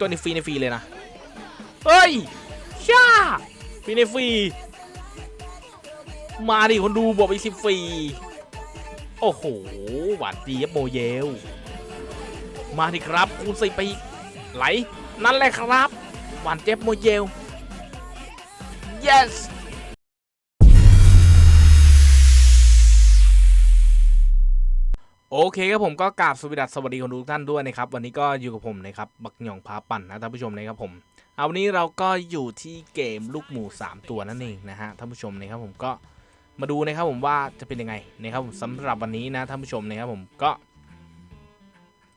ตัวนี้ฟรีในฟรีเลยนะ เฮ้ยช่าฟรีในฟรี มาดิคนดูบอกไปสิฟรี โอ้โห หวานเจี๊ยบโมเยล มาดิครับ คูณใส่ไปไหล นั่นแหละครับ หวานเจี๊ยบโมเยล yes โอเคครับผมก็กราบสวัสดีสวัสดีคนทุกท่านด้วยนะครับ วันนี้ก็อยู่กับผมนะครับบักหยองพาปั่นนะท่านผู้ชมนะครับผมเอาวันนี้เราก็อยู่ที่เกมลูกหมู 3 ตัวนั่นเองนะฮะท่านผู้ชมนะครับผมก็มาดูนะครับผมว่าจะเป็นยังไงนะครับผมสำหรับวันนี้นะท่านผู้ชมนะครับผมก็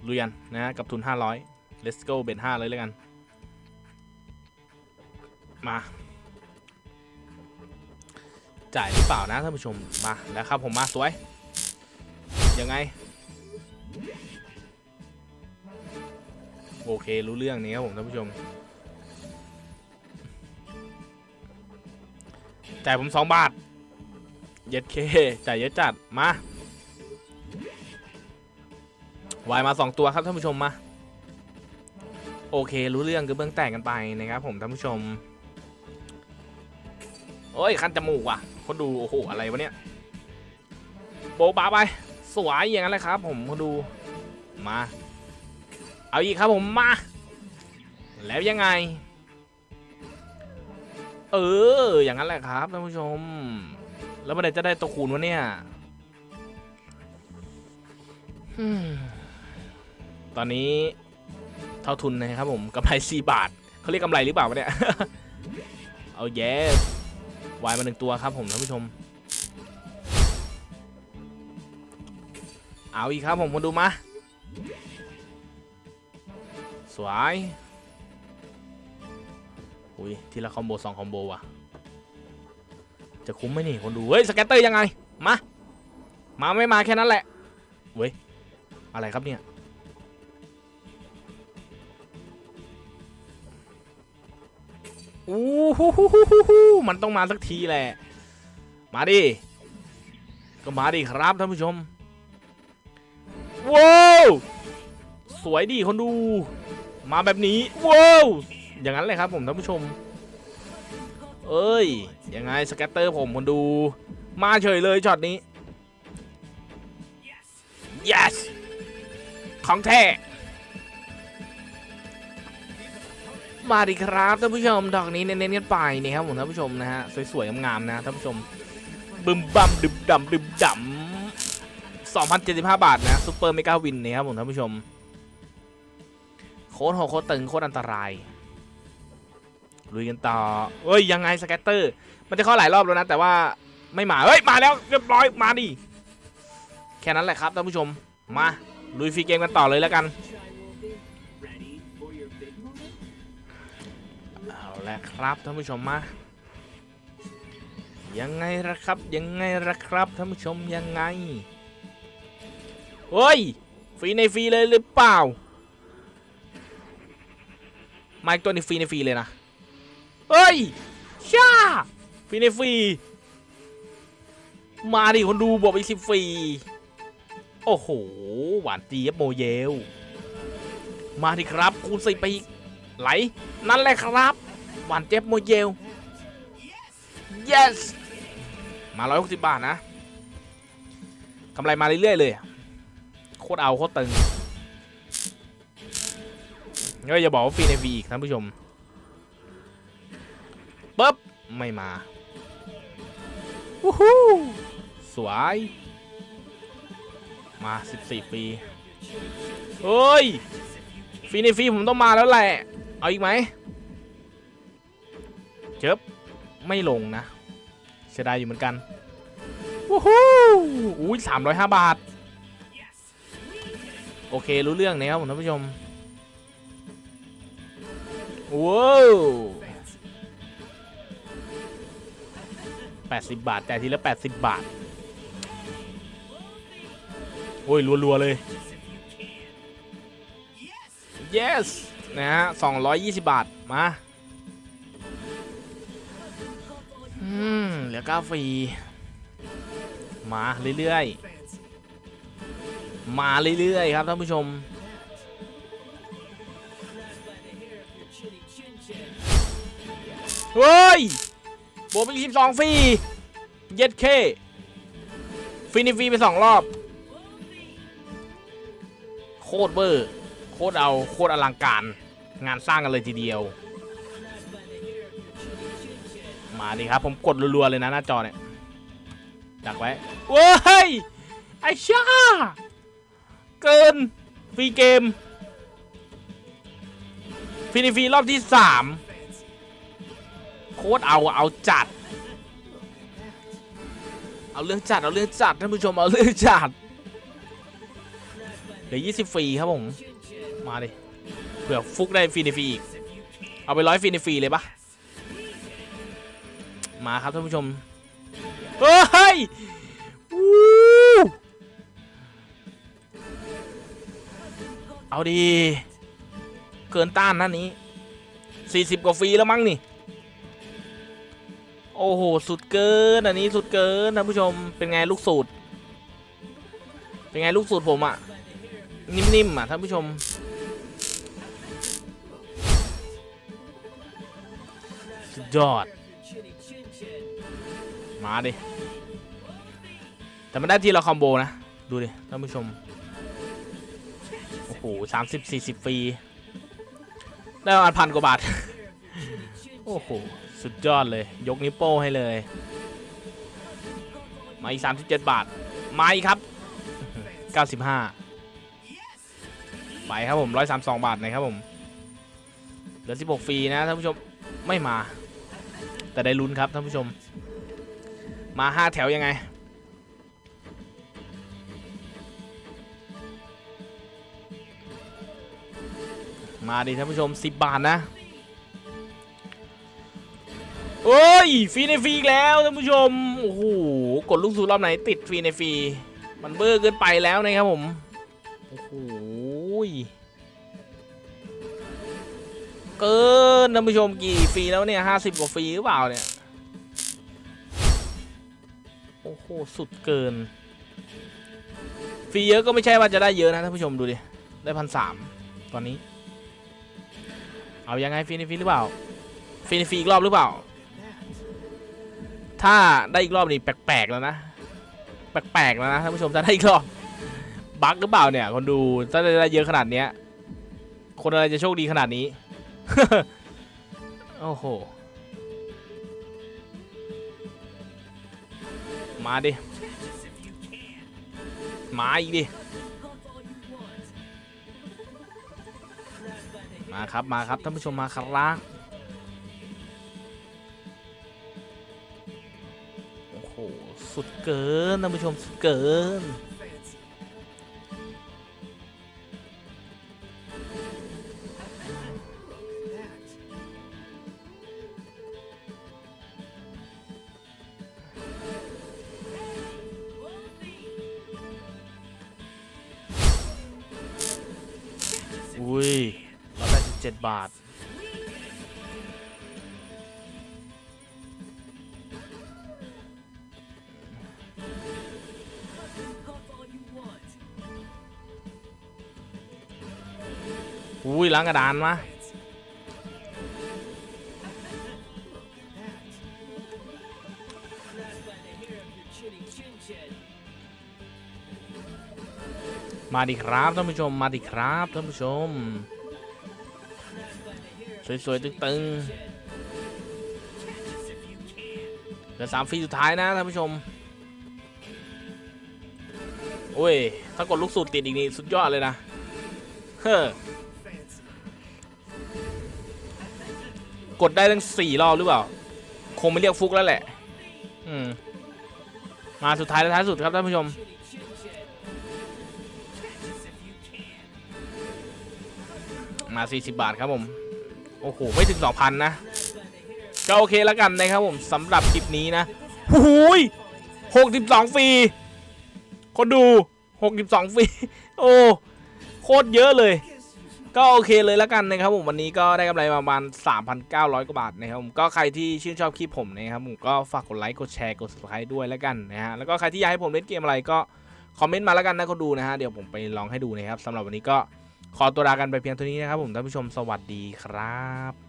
ลุยันนะฮะกับทุน 500 let's go เบ็ด5เลยแล้วกัน มา จ่ายหรือเปล่านะท่านผู้ชมมาแล้วครับผมมาสวยยังไง โอเครู้เรื่องนี้ครับผมท่านผู้ชม จ่ายผมสองบาท เย็ดเคจ่ายเยอะจัด มาวายมาสองตัวครับท่านผู้ชมมา โอเครู้เรื่องกระเบื้องแตกกันไปนะครับผมท่านผู้ชมโอ้ยคันจมูกว่ะคนดูโอ้โหอะไรวะเนี่ยโบบาไป สวยอย่างนั้นเลยครับ ผมคนดูมา เอาอีกครับผมมา แล้วยังไง เออ อย่างนั้นแหละครับท่านผู้ชม แล้วเมื่อไหร่จะได้ตัวคูณวะเนี่ยตอนนี้เท่าทุนนะครับผมกำไรสี่บาทเขาเรียกกำไรหรือเปล่าวะเนี่ย เอาแย่วายมาหนึ่งตัวครับผมท่านผู้ชม เอาอีกครับผมมาดูมา สวยอุ้ยทีละคอมโบสองคอมโบว่ะ จะคุ้มไหมนี่คนดู เฮ้ย สแกตเตอร์ยังไง มา มาไม่มาแค่นั้นแหละ เว้ย อะไรครับเนี่ย อู้หูหูหูหูหูมันต้องมาสักทีแหละ มาดิ ก็มาดิครับท่านผู้ชม ว้าวสวยดีคนดู มาแบบนี้ว้าวอย่างนั้นเลยครับผมท่านผู้ชม เอ้ยยังไงสแกตเตอร์ผมคนดู มาเฉยเลยช็อตนี้ yes ของแท้มาดิครับท่านผู้ชมดอกนี้เน้นๆกันไปนี่ครับผมท่านผู้ชมนะฮะสวยๆงามๆนะท่านผู้ชมบึมบัมดึบดำดึบดำ 2,075 บาทนะซูเปอร์เมกาวินนะครับผมท่านผู้ชม โคตรโหดโคตรตึงโคตรอันตรายลุยกันต่อเอ้ยยังไงสแกตเตอร์ มันจะเข้าหลายรอบแล้วนะแต่ว่าไม่มาเฮ้ยมาแล้วเรียบร้อยมาดิแค่นั้นแหละครับท่านผู้ชมมาลุยฟรีเกมกันต่อเลยแล้วกันเอาละครับท่านผู้ชมมายังไงละครับยังไงละครับท่านผู้ชมยังไง เฮ้ยฟรีในฟรีเลยหรือเปล่าไมค์ตัวนี้ฟรีในฟรีเลยนะเฮ้ยช่าฟรีในฟรีมาดิคนดูบอกไปสิฟรีโอ้โห หวานเจี๊ยบโมเยล มาดิครับ คูณใสิไปอีกไหล นั่นแหละครับ หวานเจี๊ยบโมเยล yes มา 160 บาทนะกำไรมาเรื่อยๆเลย โคตรเอาโคตรตึงก็อย่าบอกว่าฟรีในฟรีอีกท่านผู้ชมปุ๊บ ไม่มาวู้ฮู้สวย มา 14 ปีเฮ้ยฟรีในฟรีผมต้องมาแล้วแหละ เอาอีกไหมเจ็บไม่ลงนะเสียดายอยู่เหมือนกันวู้ฮู้อุ้ย305บาท อเครู้เรื่องนะครับผมท่านผู้ชมว้าวแปดสิบบาท แต่ายทีละแปดสิบบาท โอ้ย รัว ๆ เลย yes นะฮะสองร้อยยี่สิบบาท มาอืมเหลือเก้าฟรี มา เรื่อย ๆ มาเรื่อยๆครับท่านผู้ชม เฮ้ยบวกไปสิบสองฟรี เย็ดเคฟรีนี่ฟรีไปสองรอบ โคตรเบอร์ โคตรเอาโคตรอลังการ งานสร้างกันเลยทีเดียว มาดิครับ ผมกดรัวๆเลยนะหน้าจอเนี่ย ดักไว้เว้ย ไอ้ช่า เกิน ฟรีเกม ฟินิฟรีรอบที่สามโคตรเอาเอาจัด เอาเรื่องจัด เอาเรื่องจัดท่านผู้ชมเอาเรื่องจัดเดี๋ยวยี่สิบฟรีครับผม มาดิเผื่อฟุกได้ฟรีในฟรีอีก เอาไปร้อยฟรีในฟรีเลยปะมาครับท่านผู้ชม เฮ้ย เอาดี เกินต้านนั่นนี้ 40 กว่าฟรีแล้วมั้งนี่ โอ้โห สุดเกิน อันนี้สุดเกินท่านผู้ชม เป็นไงลูกสูตร เป็นไงลูกสูตรผมอะนิ่มๆอะท่านผู้ชม สุดยอด มาดิ แต่มันได้ทีละคอมโบนะ ดูดิท่านผู้ชม หสามสิบสี่สิบฟรีได้ประมาณพันกว่าบาท โอ้โห สุดยอดเลย ยกนิ้วโป้ให้เลย มาอีกสามสิบเจ็ดบาท มาอีกครับเก้าสิบห้าไปครับผมร้อยสามสองบาทนะครับผม เหลือสิบหกฟรีนะท่านผู้ชม ไม่มา แต่ได้ลุ้นครับท่านผู้ชม มาห้าแถวยังไง มาดิท่านผู้ชม 10 บาทนะโอ้ยฟรีในฟรีแล้วท่านผู้ชมโอ้โหกดลูกสูตรรอบไหนติดฟรีในฟรีมันเบอร์เกินไปแล้วนะครับผมโอ้โหเกินท่านผู้ชมกี่ฟรีแล้วเนี่ยห้าสิบกว่าฟรีหรือเปล่าเนี่ยโอ้โหสุดเกินฟรีเยอะก็ไม่ใช่ว่าจะได้เยอะนะท่านผู้ชมดูดิได้พันสามตอนนี้ เอายังไงฟรีในฟรีหรือเปล่าฟรีในฟรีอีกรอบหรือเปล่า ถ้าได้อีกรอบนี่แปลกๆแล้วนะ แปลกๆแล้วนะท่านผู้ชมถ้าได้อีกรอบบั๊กหรือเปล่าเนี่ยคนดูถ้าได้เยอะขนาดเนี้ยคนอะไรจะโชคดีขนาดนี้ โอ้โห มาดิ มาอีกดิ มาครับมาครับท่านผู้ชมมาครับโอ้โหสุดเกินท่านผู้ชมสุดเกินอุ้ย เราได้17บาท อุ้ยล้างกระดานมามาดิครับท่านผู้ชม มาดิครับท่านผู้ชม สวยๆตึงๆเหลือสามฟรีสุดท้ายนะท่านผู้ชมโอ้ย ถ้ากดลูกสูตรติดอีกนี่สุดยอดเลยนะ เฮ้อกดได้ตั้งสี่รอบหรือเปล่า คงไม่เรียกฟุกแล้วแหละ อืม มาสุดท้ายและท้ายสุดครับท่านผู้ชม มา 40 บาทครับผม โอ้โห ไม่ถึง 2,000 นะ ก็โอเคแล้วกันนะครับผมสำหรับคลิปนี้นะหูย62ฟรี คนดู62ฟรี โอ้ โคตรเยอะเลย ก็โอเคเลยแล้วกันนะครับผมวันนี้ก็ได้กำไรประมาณ 3,900 กว่าบาทนะครับผมก็ใครที่ชื่นชอบคลิปผมนะครับผมก็ฝากกดไลค์ กดแชร์ กด subscribe ด้วยแล้วกันนะฮะ แล้วก็ใครที่อยากให้ผมเล่นเกมอะไรก็คอมเมนต์มาแล้วกันนะคนดูนะฮะ เดี๋ยวผมไปลองให้ดูนะครับสำหรับวันนี้ก็ ขอตัวลากันไปเพียงเท่านี้นะครับผมท่านผู้ชมสวัสดีครับ